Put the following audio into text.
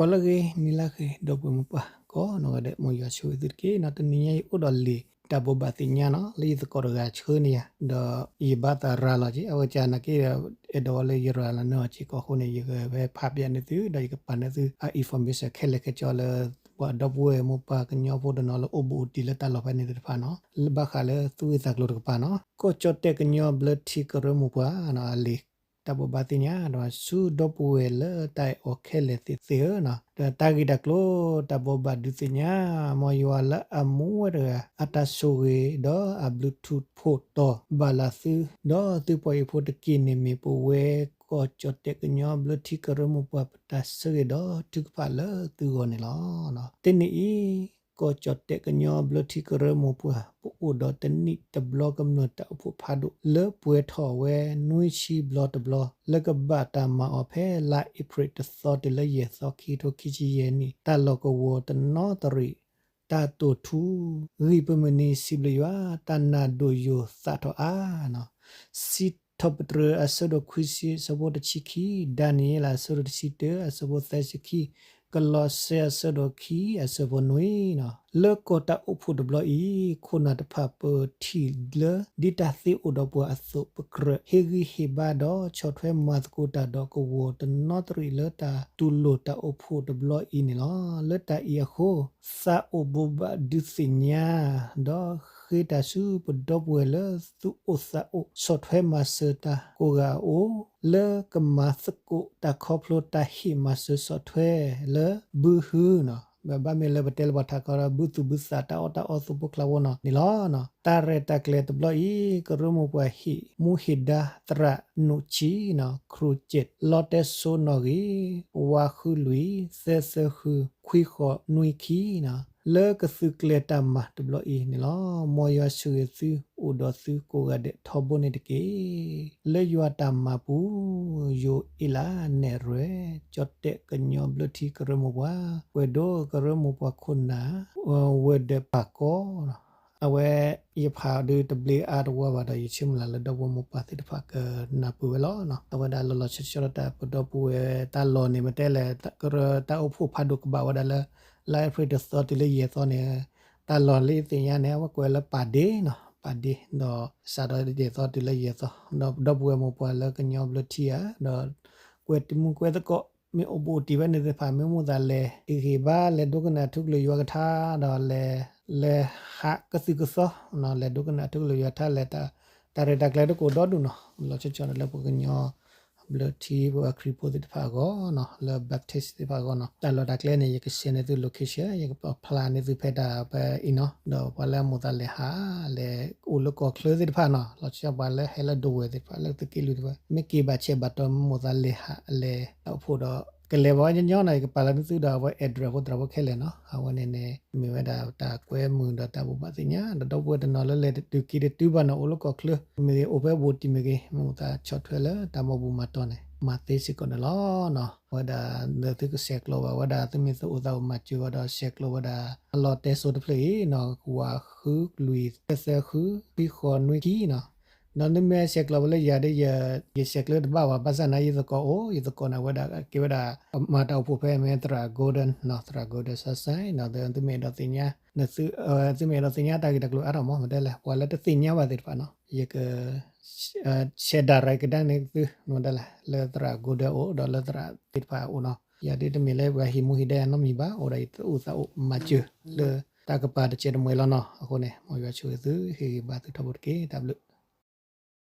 ကောလကေနီလာခေဒပမပကောနောဒေမယရှုဒိကေနတနိယေဥဒလီတဘဘတိညာနလီသကောရကချေနီယဒဤဘတာရာလာကြီးအဝချာနကေအဒေါ်လေးရလာနောချီကောခုနေရပဲဖပြနေသူဒါကပနေသူအီဖော်မေးရှင်းခဲလက်ကြောလေဘာဒဘွေမပကညောဖို့ဒနော်အဘူတီလက်တလောက်ပဲနေတဲ့ဖာနော်လဘခါလေသူ့ဇက်လို့ကပါနော်ကိုချော့တဲ့ကညောဘလက်တီကရမူပါနော်လေ တဘဘာတင်ညာတော့ဆူဒပူဝဲလတိုင်အိုခဲလက်တီသေနာတာဂီတကလိုတဘဘာဒူတင်ညာမော်ယွာလအမူရအတဆူရေဒေါ်အဘလူးတူသ်ဖို့တော့ဘာလာဆူဒေါ်တူပိုဖို့တကိနေမီပူဝဲကောချတ်တက်ညောဘလတိကရမပပတဆရေဒေါ်တူဖာလသူကိုနေလောနော်တင်းနီ ตือนี่ลอเนาะตินี่ก็จดเด็กญอบลที่กระมุปปูอุดตนิตบลกำหนดตะอุปพาดุเลป่วยถอเวนุยชีบลอตบลแล้วก็บาตามาอเพลาอิปริตสอติละเยสอคีโทคิจิเยนี่ตาลกวตนอตริตาตุทูริปมนีสิบลยวตานาโดโยสาทอาเนาะสิทบตรอสดคุสิสบดชิคีดานิเอลาสดชิเตอสบดเตชิคี ကလောဆေဆဒိုခီအစဘနွေနော်လေကိုတာဥဖုဒဘလီခုနာတဖပတီလဒီတာသီဥဒဘအသုပကရဟေဂီဟေဘာဒချောထွဲမတ်ကိုတာဒကဝတနောတရီလတာတူလိုတာဥဖုဒဘလီနီလောလတာဤခိုစာဥဘဘဒုစညာဒေါ ခေတာစုပဒဘဝဲလသူဥစာဥစောထွဲမစတာကိုကအိုလေကမစကုတာခေါပလိုတာဟီမဆစောထွဲလေဘူဟူနော်ဘဘမေလဘတယ်ဘတာကရဘူတုဘူစာတာအတာအသုပကလဝနနီလာနတာရတကလေတဘလီကရမပွားဟီမူဟိဒါတရနုချီနခရူချစ်လော့တက်ဆိုနော်ဂီဝါခူလူဆေဆခူခွိခောနွိခီနာ လေကစုကလေတမတဘလအီနီလာမောယဆူစုဥဒဆူကိုကတဲ့ထဘနေတကေလေယွာတမပူယိုအီလာနေရဲချတ်တဲ့ကညောဘလတိကရမဝါဝေဒိုကရမပခုနာဝေဒပကောအဝဲရဖာဒတဘလအာတဝဘာဒယချိမလာလဒဝမပတိတဖကနာပူဝလောနော်အဝဒါလောလချချရတာပဒပူဝဲတာလောနေမတဲလေကရတာအဖို့ဖာဒုကဘာဝဒါလာ လိုက်ဖရစ်သောတလေရသောနေတာလော်လေးတင်ရနေဝကွယ်လပါဒေနော်ပါဒေတော့စာတော့ဒီသောတလေရသောတော့ဒဘွေမပွာလကညောဘလတီယာတော့ကွယ်တမှုကွယ်တကောမေအဘူတီဝနေတဲ့ဖာမေမူဒါလေအေဘာလေဒုကနာထုကလေယောကထာတော့လေလေဟာကစီကသောနော်လေဒုကနာထုကလေယောထာလေတာတာရတာကလေကိုတော့ဒုနော်လောချချောလေပုကညော blood tea bo akri po de pha go no la baptist de pha go no ta lo da kle ne ye kse ne tu location ye plan ne tu phe da ba i no do pa la mo ta le ha le u lo ko kle de pha no lo cha ba le he la do we de pha le tu ki lu de ba me ki ba che ba to mo ta le ha le ta pho do ကလေဘောညညောနိုင်ကပါလမစုဒါဝအဒရဘဒရဘခဲလေနော်အဝနေနေမေဝဒါတာကွဲမှုဒတာဘပစညာတော့ဘဝတနော်လဲတူကီတူဘနော်လကခလမေအိုဘဘတီမေကေမူတာချတ်ထွဲလာတမဘူမတော်နေမသေးစကနလောနော်ဝဒါဒတကဆက်ကလောဝဒါသမီသုသောမချူဝဒါဆက်ကလောဝဒါလော်တဲဆိုတဖလေနော်ကွာခုလူီသက်ဆက်ခုပြီးခေါ်နွေကြီးနော် နော်နမဲဆက်လဘလရတဲ့ရရဆက်လဘာဝပါစနာယသကောအိုယသကောနာဝဒကေဝဒမတောဖို့ဖဲမဲတရာဂိုဒန်နော်တရာဂိုဒန်ဆဆိုင်နော်တဲ့တမေတော့တင်ညာနစုအတမေတော့တင်ညာတာကတကလို့အဲ့တော့မမတဲလဲဝါလက်တင်ညာပါတဲ့ပါနော်ယကရှေဒါရိုက်ကဒန်နေသူမဒလာလေတရာဂိုဒအိုဒေါ်လတရာတိပါအိုနော်ရတဲ့တမေလဲဝဟီမူဟီဒန်နော်မီပါအိုရိုက်ဥစာအိုမချူလေတာကပါတဲ့ချေမွေလောနော်အခုနေမောရချူသူဟေဘာသူထဘတ်ကေတဘလူ